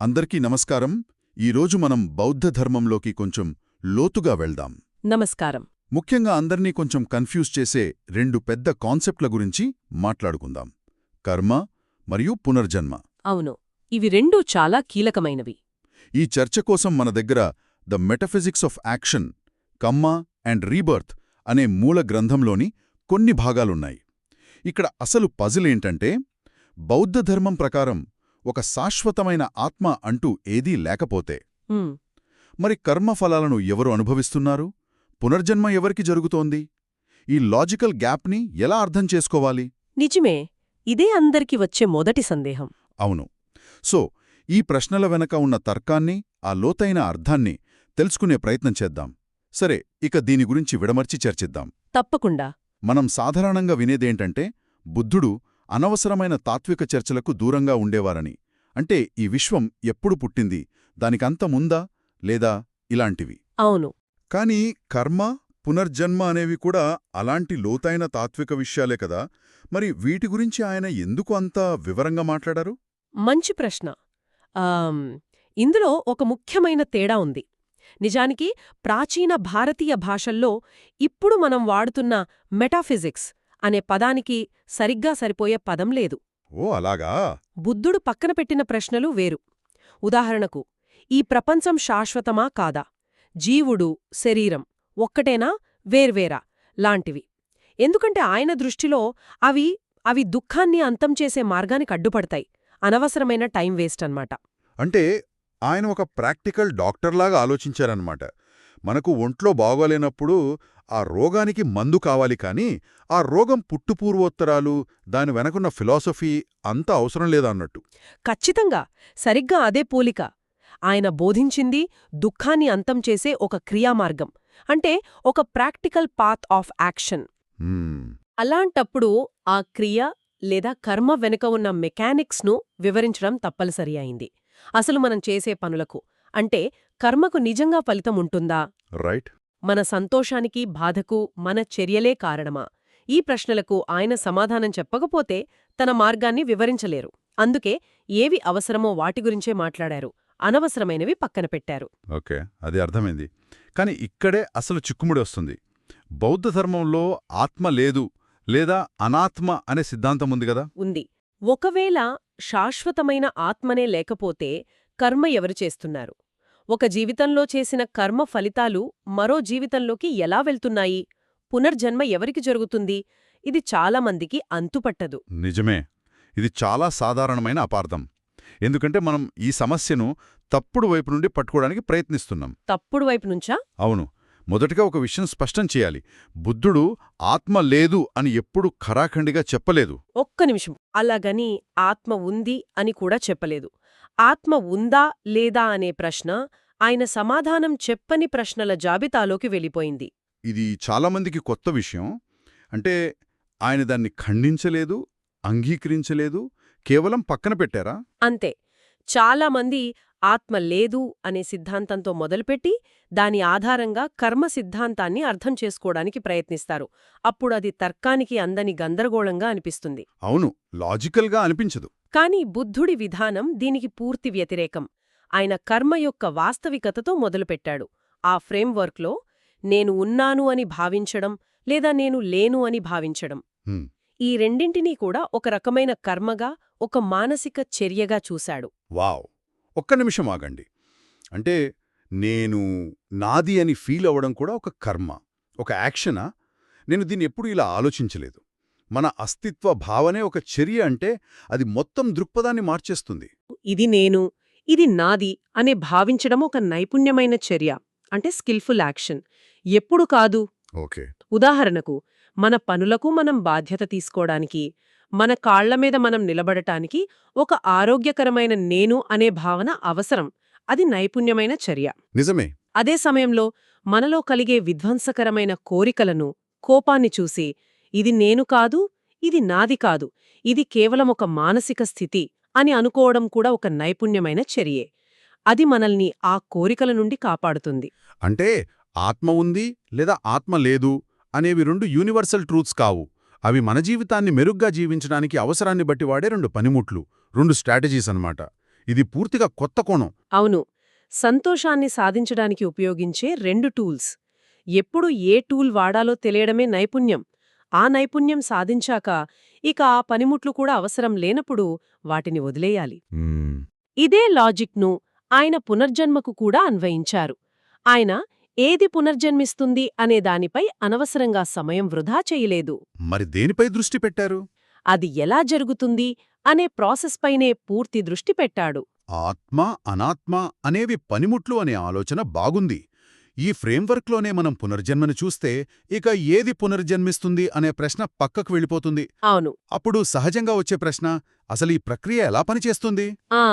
అందరికీ నమస్కారం. ఈరోజు మనం బౌద్ధ ధర్మంలోకి కొంచెం లోతుగా వెళ్దాం. నమస్కారం. ముఖ్యంగా అందర్నీ కొంచెం కన్ఫ్యూజ్ చేసే రెండు పెద్ద కాన్సెప్ట్ల గురించి మాట్లాడుకుందాం. కర్మ మరియు పునర్జన్మ. అవును ఇవి రెండూ చాలా కీలకమైనవి. ఈ చర్చ కోసం మన దగ్గర the metaphysics of action karma and rebirth అనే మూల గ్రంథంలోని కొన్ని భాగాలున్నాయి. ఇక్కడ అసలు పజిల్ ఏంటంటే బౌద్ధ ధర్మం ప్రకారం ఒక శాశ్వతమైన ఆత్మ అంటూ ఏదీ లేకపోతే మరి కర్మఫలాలను ఎవరు అనుభవిస్తున్నారు? పునర్జన్మ ఎవరికి జరుగుతోంది? ఈ లాజికల్ గ్యాప్ని ఎలా అర్థం చేసుకోవాలి? నిజమే ఇదే అందరికి వచ్చే మొదటి సందేహం. అవును. సో ఈ ప్రశ్నల వెనక ఉన్న తర్కాన్ని ఆ లోతైన అర్థాన్ని తెలుసుకునే ప్రయత్నం చేద్దాం. సరే ఇక దీని గురించి విడమర్చి చర్చిద్దాం. తప్పకుండా. మనం సాధారణంగా వినేదేంటంటే బుద్ధుడు అనవసరమైన తాత్విక చర్చలకు దూరంగా ఉండేవారని. అంటే ఈ విశ్వం ఎప్పుడు పుట్టింది? దానికంతముందా లేదా ఇలాంటివి? అవును. కానీ కర్మ పునర్జన్మ అనేవి కూడా అలాంటి లోతైన తాత్విక విషయాలే కదా. మరి వీటి గురించి ఆయన ఎందుకు అంత వివరంగా మాట్లాడారు? మంచి ప్రశ్న. ఇందులో ఒక ముఖ్యమైన తేడా ఉంది. నిజానికి ప్రాచీన భారతీయ భాషల్లో ఇప్పుడు మనం వాడుతున్న మెటాఫిజిక్స్ అనే పదానికి సరిగ్గా సరిపోయే పదం లేదు. ఓ అలాగా? బుద్ధుడు పక్కన పెట్టిన ప్రశ్నలు వేరు. ఉదాహరణకు ఈ ప్రపంచం శాశ్వతమా కాదా? జీవుడు శరీరం ఒక్కటేనా? వేర్వేరా? లాంటివి. ఎందుకంటే ఆయన దృష్టిలో అవి అవి దుఃఖాన్ని అంతం చేసే మార్గానికి అడ్డుపడతాయి. అనవసరమైన టైం వేస్ట్ అన్నమాట. అంటే ఆయన ఒక ప్రాక్టికల్ డాక్టర్లాగా ఆలోచించారన్నమాట. మనకు ఒంట్లో బాగోలేనప్పుడు ఆ రోగానికి మందు కావాలి కానీ ఆ రోగం పుట్టుపూర్వోత్తరాలు దాని వెనకున్న ఫిలాసఫీ అంత అవసరం లేదా అన్నట్టు ఖచ్చితంగా. సరిగ్గా అదే పోలిక. ఆయన బోధించింది దుఃఖాన్ని అంతం చేసే ఒక క్రియామార్గం. అంటే ఒక ప్రాక్టికల్ పాత్ ఆఫ్ యాక్షన్. అలాంటప్పుడు ఆ క్రియ లేదా కర్మ వెనుక ఉన్న మెకానిక్స్ను వివరించడం తప్పనిసరి అయింది. అసలు మనం చేసే పనులకు. అంటే కర్మకు నిజంగా ఫలితం ఉంటుందా? రైట్. మన సంతోషానికి బాధకు మన చర్యలే కారణమా? ఈ ప్రశ్నలకు ఆయన సమాధానం చెప్పకపోతే తన మార్గాన్ని వివరించలేరు. అందుకే ఏవి అవసరమో వాటి గురించే మాట్లాడారు. అనవసరమైనవి పక్కన పెట్టారు. ఓకే అది అర్థమైంది. కానీ ఇక్కడే అసలు చిక్కుముడి వస్తుంది. బౌద్ధ ధర్మంలో ఆత్మ లేదు లేదా అనాత్మ అనే సిద్ధాంతం ఉంది కదా? ఉంది. ఒకవేళ శాశ్వతమైన ఆత్మనే లేకపోతే కర్మ ఎవరు చేస్తున్నారు? ఒక జీవితంలో చేసిన కర్మ ఫలితాలు మరో జీవితంలోకి ఎలా వెళ్తున్నాయి? పునర్జన్మ ఎవరికి జరుగుతుంది? ఇది చాలామందికి అంతుపట్టదు. నిజమే. ఇది చాలా సాధారణమైన అపార్థం. ఎందుకంటే మనం ఈ సమస్యను తప్పుడు వైపు నుండి పట్టుకోవడానికి ప్రయత్నిస్తున్నాం. తప్పుడు వైపు నుంచా? అవును. మొదటగా ఒక విషయం స్పష్టం చేయాలి. బుద్ధుడు ఆత్మ లేదు అని ఎప్పుడు ఖరాఖండిగా చెప్పలేదు. ఒక్క నిమిషం. అలాగని ఆత్మ ఉంది అని కూడా చెప్పలేదు. ఆత్మ ఉందా లేదా అనే ప్రశ్న ఆయన సమాధానం చెప్పని ప్రశ్నల జాబితాలోకి వెళ్ళిపోయింది. ఇది చాలామందికి కొత్త విషయం. అంటే ఆయన దాన్ని ఖండించలేదు అంగీకరించలేదు కేవలం పక్కన పెట్టారా? అంతే. చాలామంది ఆత్మ లేదు అనే సిద్ధాంతంతో మొదలుపెట్టి దాని ఆధారంగా కర్మ సిద్ధాంతాన్ని అర్థం చేసుకోవడానికి ప్రయత్నిస్తారు. అప్పుడు అది తర్కానికి అందని గందరగోళంగా అనిపిస్తుంది. అవును లాజికల్గా అనిపించదు. కాని బుద్ధుడి విధానం దీనికి పూర్తి వ్యతిరేకం. ఆయన కర్మ యొక్క వాస్తవికతతో మొదలుపెట్టాడు. ఆ ఫ్రేమ్వర్క్లో నేను ఉన్నాను అని భావించడం లేదా నేను లేను అని భావించడం. ఈ రెండింటినీ కూడా ఒక రకమైన కర్మగా ఒక మానసిక చర్యగా చూశాడు. వావ్! ఒక్క నిమిషం ఆగండి. అంటే నేను నాది అని ఫీల్ అవ్వడం కూడా ఒక కర్మ ఒక యాక్షనా? నేను దీన్ని ఎప్పుడూ ఇలా ఆలోచించలేదు. మన అస్తిత్వ భావనే ఒక చర్య అంటే అది మొత్తం దృక్పథాన్ని మార్చేస్తుంది. ఇది నేను ఇది నాది అనే భావించడం ఒక నైపుణ్యమైన చర్య అంటే స్కిల్ఫుల్ యాక్షన్. ఎప్పుడు కాదు. ఓకే. ఉదాహరణకు మన పనులకు మనం బాధ్యత తీసుకోవడానికి మన కాళ్ళ మీద మనం నిలబడటానికి ఒక ఆరోగ్యకరమైన నేను అనే భావన అవసరం. అది నైపుణ్యమైన చర్య. నిజమే. అదే సమయంలో మనలో కలిగే విధ్వంసకరమైన కోరికలను కోపాన్ని చూసి ఇది నేను కాదు ఇది నాది కాదు ఇది కేవలం ఒక మానసిక స్థితి అని అనుకోవడం కూడా ఒక నైపుణ్యమైన చర్యే. అది మనల్ని ఆ కోరికల నుండి కాపాడుతుంది. అంటే ఆత్మ ఉంది లేదా ఆత్మ లేదు అనేవి రెండు యూనివర్సల్ ట్రూత్స్ కావు. అవి మన జీవితాన్ని మెరుగ్గా జీవించడానికి అవసరాన్ని బట్టి వాడే రెండు పనిముట్లు రెండు స్ట్రాటజీస్ అన్నమాట. ఇది పూర్తిగా కొత్త కోణం. అవును. సంతోషాన్ని సాధించడానికి ఉపయోగించే రెండు టూల్స్. ఎప్పుడు ఏ టూల్ వాడాలో తెలియడమే నైపుణ్యం. ఆ నైపుణ్యం సాధించాక ఇక ఆ పనిముట్లు కూడా అవసరం లేనప్పుడు వాటిని వదిలేయాలి. ఇదే లాజిక్ను ఆయన పునర్జన్మకు కూడా అన్వయించారు. ఆయన ఏది పునర్జన్మిస్తుంది అనే దానిపై అనవసరంగా సమయం వృధా చేయలేదు. మరి దేనిపై దృష్టి పెట్టారు? అది ఎలా జరుగుతుంది అనే ప్రాసెస్పైనే పూర్తి దృష్టి పెట్టాడు. ఆత్మ అనాత్మ అనేవి పనిముట్లు అనే ఆలోచన బాగుంది. ఈ ఫ్రేమ్వర్క్లోనే మనం పునర్జన్మను చూస్తే ఇక ఏది పునర్జన్మిస్తుంది అనే ప్రశ్న పక్కకు వెళ్ళిపోతుంది. అవును. అప్పుడు సహజంగా వచ్చే ప్రశ్న అసలు ఈ ప్రక్రియ ఎలా పనిచేస్తుంది? ఆ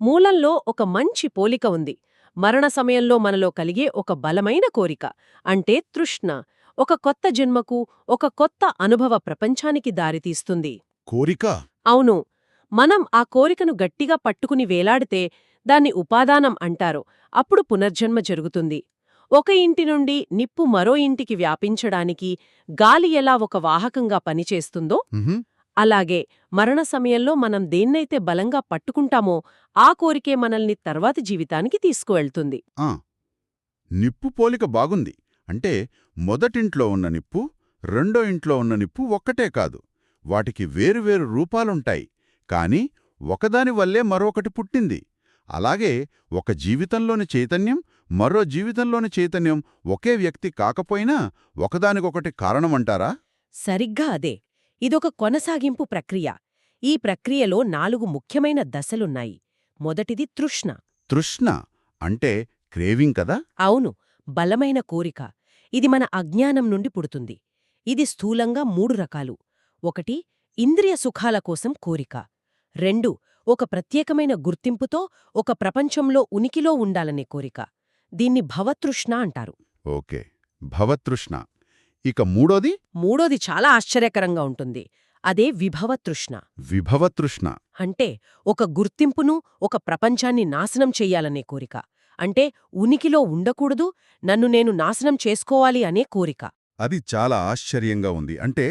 మూలంలో ఒక మంచి పోలిక ఉంది. మరణ సమయంలో మనలో కలిగే ఒక బలమైన కోరిక అంటే తృష్ణ ఒక కొత్త జన్మకు ఒక కొత్త అనుభవ ప్రపంచానికి దారితీస్తుంది. కోరిక? అవును. మనం ఆ కోరికను గట్టిగా పట్టుకుని వేలాడితే దాన్ని ఉపాదానం అంటారు. అప్పుడు పునర్జన్మ జరుగుతుంది. ఒక ఇంటి నుండి నిప్పు మరో ఇంటికి వ్యాపించడానికి గాలి ఎలా ఒక వాహకంగా పనిచేస్తుందో అలాగే మరణ సమయంలో మనం దేన్నైతే బలంగా పట్టుకుంటామో ఆ కోరికే మనల్ని తర్వాతి జీవితానికి తీసుకువెళ్తుంది. ఆ. నిప్పు పోలిక బాగుంది. అంటే మొదటింట్లో ఉన్న నిప్పు రెండో ఇంట్లో ఉన్న నిప్పు ఒక్కటే కాదు. వాటికి వేరువేరు రూపాలుంటాయి. కాని ఒకదాని వల్లే మరొకటి పుట్టింది. అలాగే ఒక జీవితంలోని చైతన్యం మరో జీవితంలోని చైతన్యం ఒకే వ్యక్తి కాకపోయినా ఒకదానికొకటి కారణమంటారా? సరిగ్గా అదే. ఇదొక కొనసాగింపు ప్రక్రియ. ఈ ప్రక్రియలో నాలుగు ముఖ్యమైన దశలున్నాయి. మొదటిది తృష్ణ. తృష్ణ అంటే క్రేవింగ్ కదా? అవును. బలమైన కోరిక. ఇది మన అజ్ఞానం నుండి పుడుతుంది. ఇది స్థూలంగా మూడు రకాలు. ఒకటి ఇంద్రియ సుఖాల కోసం కోరిక. రెండు ఒక ప్రత్యేకమైన గుర్తింపుతో ఒక ప్రపంచంలో ఉనికిలో ఉండాలనే కోరిక. దీన్ని భవతృష్ణ అంటారు. ఓకే. భవతృష్ణ. ఇక మూడోది? మూడోది చాలా ఆశ్చర్యకరంగా ఉంటుంది. అదే విభవతృష్ణ. విభవతృష్ణ. అంటే ఒక గుర్తింపును ఒక ప్రపంచాన్ని నాశనం చెయ్యాలనే కోరిక. అంటే ఉనికిలో ఉండకూడదు నన్ను నేను నాశనం చేసుకోవాలి అనే కోరిక. అది చాలా ఆశ్చర్యంగా ఉంది. అంటే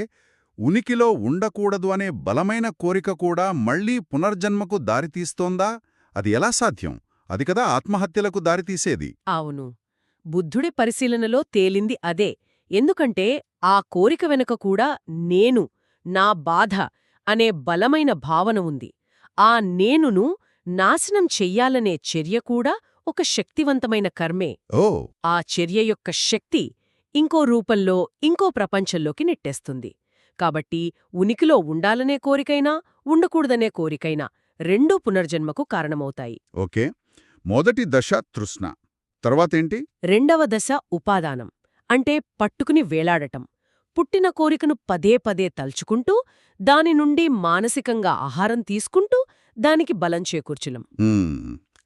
ఉనికిలో ఉండకూడదు అనే బలమైన కోరిక కూడా మళ్ళీ పునర్జన్మకు దారితీస్తోందా? అది ఎలా సాధ్యం? అది కదా ఆత్మహత్యలకు దారితీసేది అవును. బుద్ధుడి పరిశీలనలో తేలింది అదే. ఎందుకంటే ఆ కోరిక వెనుక కూడా నేను నా బాధ అనే బలమైన భావన ఉంది. ఆ నేనును నాశనం చెయ్యాలనే చర్య కూడా ఒక శక్తివంతమైన కర్మే. ఓ! ఆ చర్య యొక్క శక్తి ఇంకో రూపంలో ఇంకో ప్రపంచంలోకి నెట్టేస్తుంది. కాబట్టి ఉనికిలో ఉండాలనే కోరికైనా ఉండకూడదనే కోరికైనా రెండూ పునర్జన్మకు కారణమవుతాయి. ఓకే. మొదటి దశ తృష్ణ. తర్వాతేంటి? రెండవ దశ ఉపాదానం. అంటే పట్టుకుని వేలాడటం. పుట్టిన కోరికను పదే పదే తలుచుకుంటూ దాని నుండి మానసికంగా ఆహారం తీసుకుంటూ దానికి బలం చేకూర్చులం.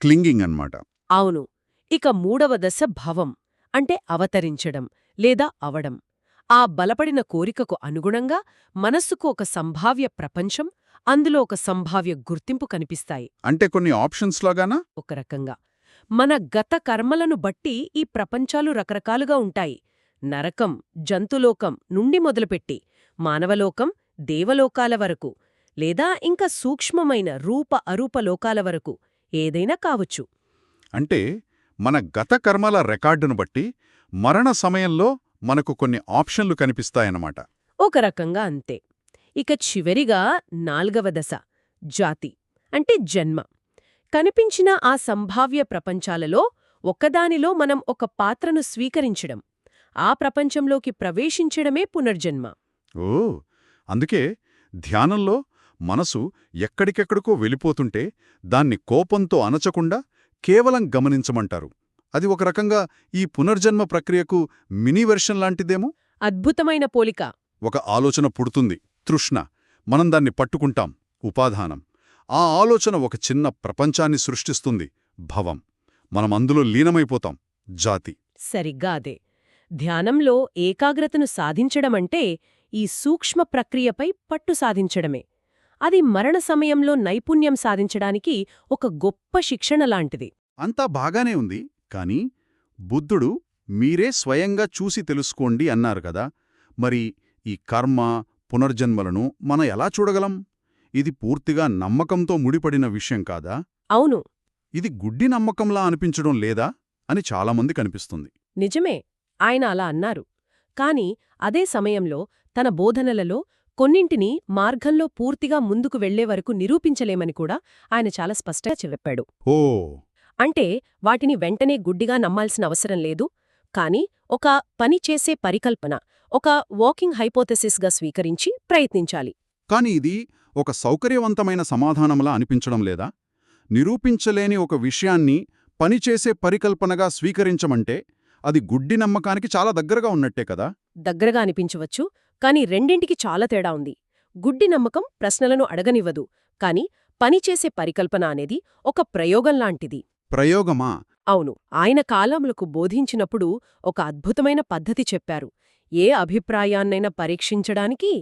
క్లింగింగ్ అన్నమాట. అవును. ఇక మూడవ దశ భవం. అంటే అవతరించడం లేదా అవడం. ఆ బలపడిన కోరికకు అనుగుణంగా మనస్సుకు ఒక సంభావ్య ప్రపంచం అందులో ఒక సంభావ్య గుర్తింపు కనిపిస్తాయి. అంటే కొన్ని ఆప్షన్స్లాగానా ఒక రకంగా. మన గత కర్మలను బట్టి ఈ ప్రపంచాలు రకరకాలుగా ఉంటాయి. నరకం జంతులోకం నుండి మొదలుపెట్టి మానవలోకం దేవలోకాల వరకు లేదా ఇంకా సూక్ష్మమైన రూప అరూప లోకాల వరకు ఏదైనా కావచ్చు. అంటే మన గత కర్మల రికార్డును బట్టి మరణ సమయంలో మనకు కొన్ని ఆప్షన్లు కనిపిస్తాయన్నమాట. ఒక రకంగా అంతే. ఇక చివరిగా నాల్గవ దశ జాతి అంటే జన్మ. కనిపించిన ఆ సంభావ్య ప్రపంచాలలో ఒకదానిలో మనం ఒక పాత్రను స్వీకరించడం ఆ ప్రపంచంలోకి ప్రవేశించడమే పునర్జన్మ. ఓ అందుకే ధ్యానంలో మనసు ఎక్కడికెక్కడికో వెళ్ళిపోతుంటే దాన్ని కోపంతో అనచకుండా కేవలం గమనించమంటారు. అది ఒక రకంగా ఈ పునర్జన్మ ప్రక్రియకు మినీ వెర్షన్ లాంటిదేమో? అద్భుతమైన పోలిక. ఒక ఆలోచన పుడుతుంది. తృష్ణ. మనం దాన్ని పట్టుకుంటాం. ఉపాధానం. ఆ ఆలోచన ఒక చిన్న ప్రపంచాన్ని సృష్టిస్తుంది. భవం. మనం అందులో లీనమైపోతాం. జాతి. సరిగ్గా అదే. ధ్యానంలో ఏకాగ్రతను సాధించడమంటే ఈ సూక్ష్మ ప్రక్రియపై పట్టు సాధించడమే. అది మరణ సమయంలో నైపుణ్యం సాధించడానికి ఒక గొప్ప శిక్షణ లాంటిది. అంతా బాగానే ఉంది. కాని బుద్ధుడు మీరే స్వయంగా చూసి తెలుసుకోండి అన్నారు కదా. మరి ఈ కర్మ పునర్జన్మలను మనం ఎలా చూడగలం? ఇది పూర్తిగా నమ్మకంతో ముడిపడిన విషయం కాదా? అవును. ఇది గుడ్డి నమ్మకంలా అనిపించడం లేదా? అని చాలామంది కనిపిస్తుంది నిజమే ఆయన అలా అన్నారు. కాని అదే సమయంలో తన బోధనలలో కొన్నింటిని మార్గంలో పూర్తిగా ముందుకు వెళ్ళే వరకు నిరూపించలేమని కూడా ఆయన చాలా స్పష్టంగా చెప్పాడు. ఓ! అంటే వాటిని వెంటనే గుడ్డిగా నమ్మాల్సిన అవసరం లేదు కాని ఒక పని చేసే పరికల్పన ఒక వాకింగ్ హైపోథెసిస్గా స్వీకరించి ప్రయత్నించాలి. కాని ఇది ఒక సౌకర్యవంతమైన సమాధానంలా అనిపించడం లేదా? నిరూపించలేని ఒక విషయాన్ని పనిచేసే పరికల్పనగా స్వీకరించమంటే అది గుడ్డి నమ్మకానికి చాలా దగ్గరగా ఉన్నట్టే కదా? దగ్గరగా అనిపించవచ్చు కాని రెండింటికి చాలా తేడా ఉంది. గుడ్డి నమ్మకం ప్రశ్నలను అడగనివ్వదు కాని పనిచేసే పరికల్పన అనేది ఒక ప్రయోగంలాంటిది ప్రయోగమా? అవును ఆయన కాలములకు బోధించినప్పుడు ఒక అద్భుతమైన పద్ధతి చెప్పారు. ఏ అభిప్రాయాన్నైనా పరీక్షించడానికి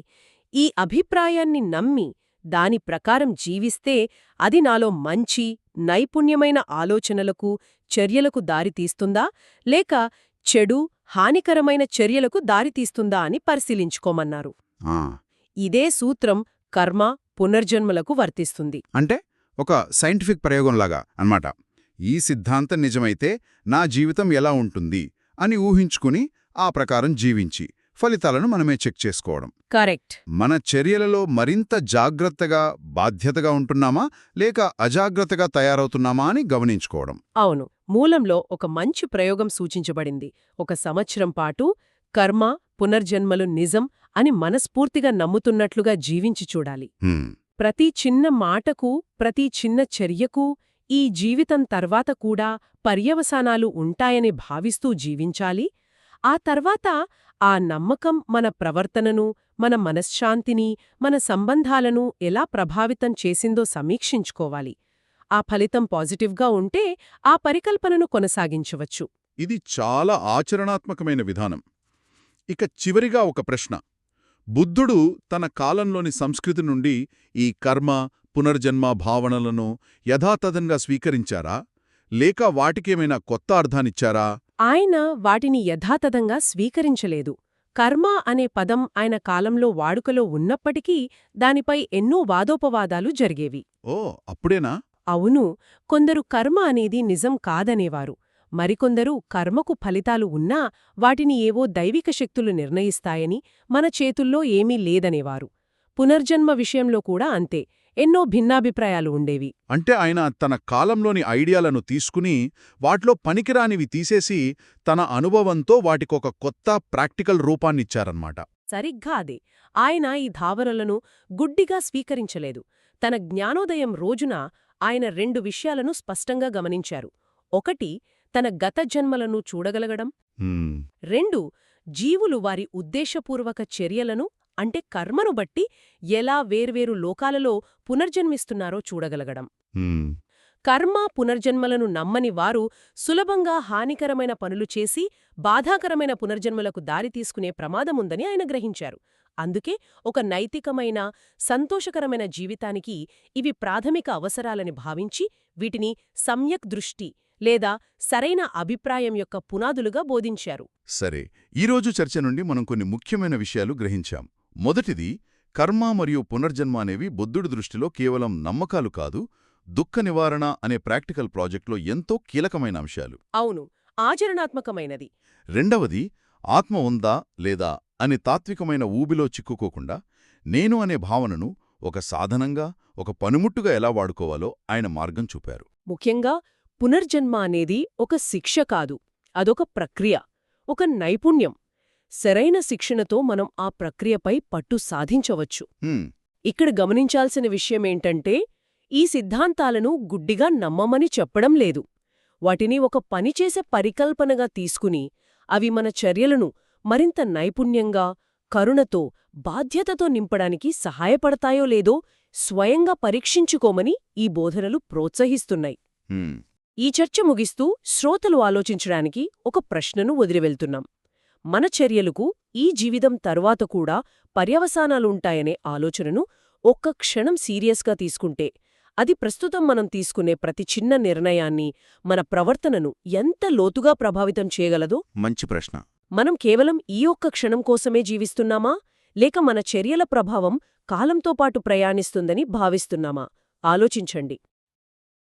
ఈ అభిప్రాయాన్ని నమ్మి దాని ప్రకారం జీవిస్తే అది నాలో మంచి నైపుణ్యమైన ఆలోచనలకు చర్యలకు దారితీస్తుందా? లేక చెడు హానికరమైన చర్యలకు దారితీస్తుందా అని పరిశీలించుకోమన్నారు. ఇదే సూత్రం కర్మ పునర్జన్మలకు వర్తిస్తుంది. అంటే ఒక సైంటిఫిక్ ప్రయోగంలాగా అన్నమాట. ఈ సిద్ధాంతం నిజమైతే నా జీవితం ఎలా ఉంటుంది అని ఊహించుకుని ఆ ప్రకారం జీవించి ఫలితాలను మనమే చెక్ చేసుకోవడం. కరెక్ట్. మన చర్యలలో మరింత జాగ్రత్తగా బాధ్యతగా ఉంటున్నామా లేక అజాగ్రత్తగా తయారవుతున్నామా అని గమనించుకోవడం. అవును. మూలంలో ఒక మంచి ప్రయోగం సూచించబడింది. ఒక సంవత్సరం పాటు కర్మ పునర్జన్మలు నిజం అని మనస్ఫూర్తిగా నమ్ముతున్నట్లుగా జీవించి చూడాలి. ప్రతి చిన్న మాటకు ప్రతి చిన్న చర్యకు ఈ జీవితం తర్వాత కూడా పర్యవసానాలు ఉంటాయని భావిస్తూ జీవించాలి. ఆ తర్వాత ఆ నమ్మకం మన ప్రవర్తనను మన మనశ్శాంతిని మన సంబంధాలను ఎలా ప్రభావితం చేసిందో సమీక్షించుకోవాలి. ఆ ఫలితం పాజిటివ్గా ఉంటే ఆ పరికల్పనను కొనసాగించవచ్చు. ఇది చాలా ఆచరణాత్మకమైన విధానం. ఇక చివరిగా ఒక ప్రశ్న. బుద్ధుడు తన కాలంలోని సంస్కృతి నుండి ఈ కర్మ పునర్జన్మ భావనలను యథాతథంగా స్వీకరించారా? లేక వాటికేమైనా కొత్త అర్థాన్నిచ్చారా? ఆయన వాటిని యథాతథంగా స్వీకరించలేదు. కర్మ అనే పదం ఆయన కాలంలో వాడుకలో ఉన్నప్పటికీ దానిపై ఎన్నో వాదోపవాదాలు జరిగేవి. ఓ అప్పుడేనా? అవును కొందరు కర్మ అనేది నిజం కాదనేవారు. మరికొందరు కర్మకు ఫలితాలు ఉన్నా వాటిని ఏవో దైవిక శక్తులు నిర్ణయిస్తాయని మన చేతుల్లో ఏమీ లేదనేవారు. పునర్జన్మ విషయంలో కూడా అంతే. ఎన్నో భిన్నాభిప్రాయాలు ఉండేవి. అంటే ఆయన తన కాలంలోని ఐడియాలను తీసుకుని వాటిలో పనికిరానివి తీసేసి తన అనుభవంతో వాటికొక కొత్త ప్రాక్టికల్ రూపాన్నిచ్చారన్నమాట. సరిగ్గా అదే. ఆయన ఈ ధావరలను గుడ్డిగా స్వీకరించలేదు. తన జ్ఞానోదయం రోజున ఆయన రెండు విషయాలను స్పష్టంగా గమనించారు. ఒకటి తన గత జన్మలను చూడగలగడం. రెండు జీవులు వారి ఉద్దేశపూర్వక చర్యలను అంటే కర్మను బట్టి ఎలా వేర్వేరు లోకాలలో పునర్జన్మిస్తున్నారో చూడగలగడం. కర్మ పునర్జన్మలను నమ్మని వారు సులభంగా హానికరమైన పనులు చేసి బాధాకరమైన పునర్జన్మలకు దారి తీసుకునే ప్రమాదముందని ఆయన గ్రహించారు. అందుకే ఒక నైతికమైన సంతోషకరమైన జీవితానికి ఇవి ప్రాథమిక అవసరాలని భావించి వీటిని సమ్యక్ దృష్టి లేదా సరైన అభిప్రాయం యొక్క పునాదులుగా బోధించారు. సరే ఈరోజు చర్చ నుండి మనం కొన్ని ముఖ్యమైన విషయాలు గ్రహించాం. మొదటిది కర్మ మరియు పునర్జన్మ అనేవి బుద్ధుడి దృష్టిలో కేవలం నమ్మకాలు కాదు దుఃఖ నివారణ అనే ప్రాక్టికల్ ప్రాజెక్ట్లో ఎంతో కీలకమైన అంశాలు. అవును ఆచరణాత్మకమైనది. రెండవది ఆత్మ ఉందా లేదా అని తాత్వికమైన ఊబిలో చిక్కుకోకుండా నేను అనే భావనను ఒక సాధనంగా ఒక పనిముట్టుగా ఎలా వాడుకోవాలో ఆయన మార్గం చూపారు. ముఖ్యంగా పునర్జన్మ అనేది ఒక శిక్ష కాదు అదొక ప్రక్రియ ఒక నైపుణ్యం. సరైన శిక్షణతో మనం ఆ ప్రక్రియపై పట్టు సాధించవచ్చు. ఇక్కడ గమనించాల్సిన విషయమేంటంటే ఈ సిద్ధాంతాలను గుడ్డిగా నమ్మమని చెప్పడం లేదు. వాటిని ఒక పనిచేసే పరికల్పనగా తీసుకుని అవి మన చర్యలను మరింత నైపుణ్యంగా కరుణతో బాధ్యతతో నింపడానికి సహాయపడతాయో లేదో స్వయంగా పరీక్షించుకోమని ఈ బోధనలు ప్రోత్సహిస్తున్నాయి. ఈ చర్చ ముగిస్తూ శ్రోతలు ఆలోచించడానికి ఒక ప్రశ్నను వదిలివెళ్తున్నాం. మన చర్యలకు ఈ జీవితం తరువాత కూడా పర్యవసానాలుంటాయనే ఆలోచనను ఒక్క క్షణం సీరియస్గా తీసుకుంటే అది ప్రస్తుతం మనం తీసుకునే ప్రతి చిన్న నిర్ణయాన్ని మన ప్రవర్తనను ఎంత లోతుగా ప్రభావితం చేయగలదో? మంచి ప్రశ్న. మనం కేవలం ఈ ఒక్క క్షణం కోసమే జీవిస్తున్నామా? లేక మన చర్యల ప్రభావం కాలంతో పాటు ప్రయాణిస్తుందని భావిస్తున్నామా? ఆలోచించండి.